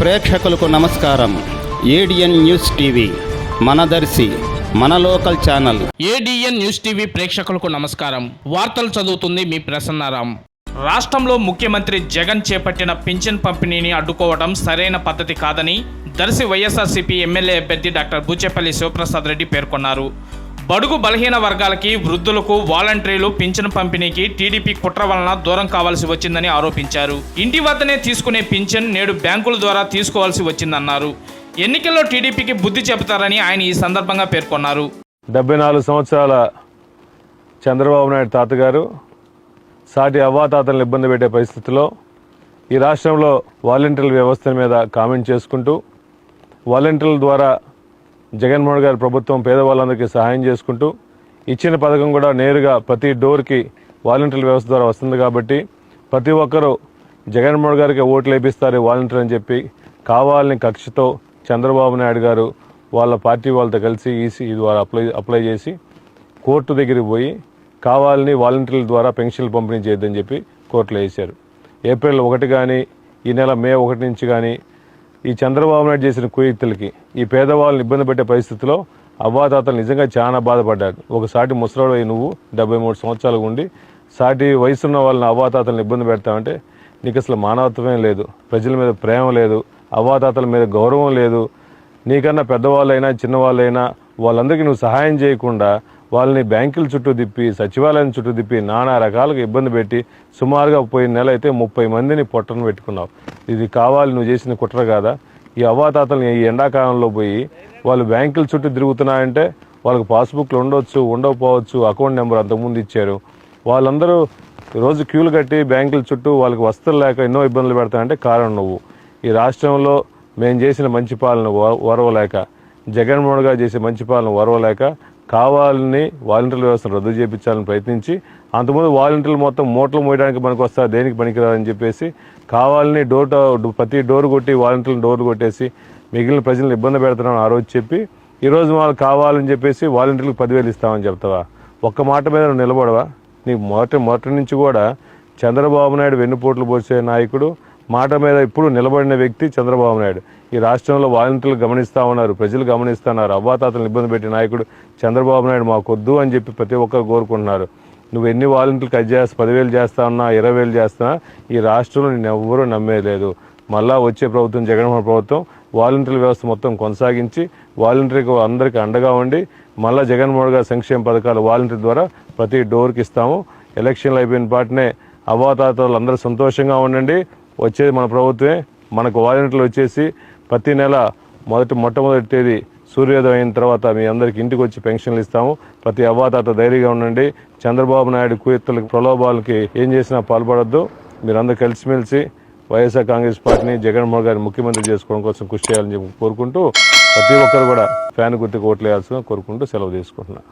ప్రేక్షకులకు నమస్కారం. ADN news TV మనదర్శి మన local channel. ADN news TV ప్రేక్షకులకు నమస్కారం. వార్తలు చదువుతుంది మీ ప్రసన్నారాం. రాష్ట్రంలో ముఖ్యమంత్రి జగన్ చేపట్టిన పింఛన్ పంపిణీని అడ్డుకోవడం సరైన పద్ధతి కాదని దర్శి వైఎస్ఆర్సీపీ ఎమ్మెల్యే అభ్యర్థి డాక్టర్ బూచేపల్లి శివప్రసాద్ రెడ్డి పేర్కొన్నారు. బడుగు బలహీన వర్గాలకి వృద్ధులకు వాలంటీర్లు పింఛను పంపిణీకి టీడీపీ కుట్ర వలన దూరం కావాల్సి వచ్చిందని ఆరోపించారు. ఇంటి వద్దనే తీసుకునే పింఛన్ నేడు బ్యాంకుల ద్వారా తీసుకోవాల్సి వచ్చిందన్నారు. ఎన్నికల్లో టీడీపీకి బుద్ధి చెబుతారని ఆయన ఈ సందర్భంగా పేర్కొన్నారు. డెబ్బై నాలుగు సంవత్సరాల చంద్రబాబు నాయుడు తాతగారు సాటి అవ్వాతాతలను ఇబ్బంది పెట్టే పరిస్థితిలో ఈ రాష్ట్రంలో వాలంటీర్ల వ్యవస్థ మీద కామెంట్ చేసుకుంటూ వాలంటీర్ల ద్వారా జగన్మోహన్ గారి ప్రభుత్వం పేదవాళ్ళందరికీ సహాయం చేసుకుంటూ ఇచ్చిన పథకం కూడా నేరుగా ప్రతి డోర్కి వాలంటీర్ల వ్యవస్థ ద్వారా వస్తుంది కాబట్టి ప్రతి ఒక్కరూ జగన్మోహన్ గారికి ఓట్లు వేపిస్తారు వాలంటీర్ అని చెప్పి కావాలని కక్షతో చంద్రబాబు నాయుడు గారు వాళ్ళ పార్టీ వాళ్ళతో కలిసి ఈసీ ద్వారా అప్లై అప్లై చేసి కోర్టు దగ్గరికి పోయి కావాలని వాలంటీర్ల ద్వారా పెన్షన్లు పంపిణీ చేయొద్దని చెప్పి కోర్టులో వేశారు. ఏప్రిల్ ఒకటి కానీ ఈ నెల మే ఒకటి నుంచి కానీ ఈ చంద్రబాబు నాయుడు చేసిన కుయుక్తులకి ఈ పేదవాళ్ళని ఇబ్బంది పెట్టే పరిస్థితిలో అవ్వాతాతలు నిజంగా చాలా బాధపడ్డారు. ఒక సాటి ముసలాడు అయి నువ్వు డెబ్బై మూడు సంవత్సరాలు ఉండి సాటి వయసున్న వాళ్ళని అవ్వాతాతలను ఇబ్బంది పెడతామంటే నీకు అసలు మానవత్వమే లేదు ప్రజల మీద ప్రేమ లేదు అవ్వాతాతల మీద గౌరవం లేదు. నీకన్నా పెద్దవాళ్ళైనా చిన్నవాళ్ళైనా వాళ్ళందరికీ నువ్వు సహాయం చేయకుండా వాళ్ళని బ్యాంకుల చుట్టూ తిప్పి సచివాలయం చుట్టూ తిప్పి నానా రకాలుగా ఇబ్బంది పెట్టి సుమారుగా పోయిన నెల అయితే ముప్పై మందిని పొట్టను పెట్టుకున్నావు. ఇది కావాలి నువ్వు చేసిన కుట్ర కాదా? ఈ అవ్వాతాతలు ఈ ఎండాకాలంలో పోయి వాళ్ళు బ్యాంకుల చుట్టూ తిరుగుతున్నాయంటే వాళ్ళకి పాస్బుక్లు ఉండొచ్చు ఉండకపోవచ్చు అకౌంట్ నెంబర్ అంతకుముందు ఇచ్చారు. వాళ్ళందరూ రోజు క్యూలు కట్టి బ్యాంకుల చుట్టూ వాళ్ళకి వస్తువులు లేక ఎన్నో ఇబ్బందులు పెడతాయంటే కారణం నువ్వు. ఈ రాష్ట్రంలో మేము చేసిన మంచి పాలన ఓరవలేక జగన్మోహన్ గారు చేసే మంచి పాలన ఓరవలేక కావాలని వాలంటీర్ల వ్యవస్థను రద్దు చేయించాలని ప్రయత్నించి అంతకుముందు వాలంటీర్లు మొత్తం మూటలు మోయడానికి మనకు వస్తారు దేనికి పనికిరాదని చెప్పేసి కావాలని డోర్ ప్రతి డోర్ కొట్టి వాలంటీర్లు డోర్ కొట్టేసి మిగిలిన ప్రజలను ఇబ్బంది పెడుతున్నామని ఆ రోజు చెప్పి ఈరోజు వాళ్ళు కావాలని చెప్పేసి వాలంటీర్లకు పదివేలు ఇస్తామని చెప్తావా? ఒక్క మాట మీద నువ్వు నిలబడవా? నీకు మొదటి మొదటి నుంచి కూడా చంద్రబాబు నాయుడు వెన్నుపోట్లు పోసే నాయకుడు మాట మీద ఇప్పుడు నిలబడిన వ్యక్తి చంద్రబాబు నాయుడు. ఈ రాష్ట్రంలో వాలంటీర్లు గమనిస్తా ఉన్నారు ప్రజలు గమనిస్తున్నారు. అవ్వాతాతలను ఇబ్బంది పెట్టే నాయకుడు చంద్రబాబు నాయుడు మాకొద్దు అని చెప్పి ప్రతి ఒక్కరు కోరుకుంటున్నారు. నువ్వు ఎన్ని వాలంటీర్లు కట్ చేస్తా పదివేలు చేస్తా ఉన్నా ఇరవై వేలు చేస్తున్నా ఈ రాష్ట్రంలో నేను ఎవ్వరూ నమ్మేలేదు. మళ్ళా వచ్చే ప్రభుత్వం జగన్మోహన్ ప్రభుత్వం వాలంటీర్ వ్యవస్థ మొత్తం కొనసాగించి వాలంటీర్కి అందరికీ అండగా ఉండి మళ్ళా జగన్మోహన్ గారి సంక్షేమ పథకాలు వాలంటీర్ ద్వారా ప్రతి డోర్కి ఇస్తాము. ఎలక్షన్లు అయిపోయిన పాటనే అవ్వాతాతలు అందరూ సంతోషంగా ఉండండి. వచ్చేది మన ప్రభుత్వమే. మనకు వాలంటీర్లు వచ్చేసి ప్రతి నెల మొదటి మొట్టమొదటి తేదీ సూర్యోదయం అయిన తర్వాత మీ అందరికి ఇంటికి వచ్చి పెన్షన్లు ఇస్తాము. ప్రతి అవ్వాతాత ధైర్యంగా ఉండండి. చంద్రబాబు నాయుడు కుయత్తులకు ప్రలోభాలకి ఏం చేసినా పాల్పడొద్దు. మీరందరూ కలిసిమెలిసి వైఎస్ఆర్ కాంగ్రెస్ పార్టీని జగన్మోహన్ గారిని ముఖ్యమంత్రి చేసుకోవడం కోసం కృషి చేయాలని చెప్పి కోరుకుంటూ ప్రతి ఒక్కరు కూడా ఫ్యాన్ గుర్తుకు ఓట్లు వేయాల్సిన కోరుకుంటూ సెలవు తీసుకుంటున్నాను.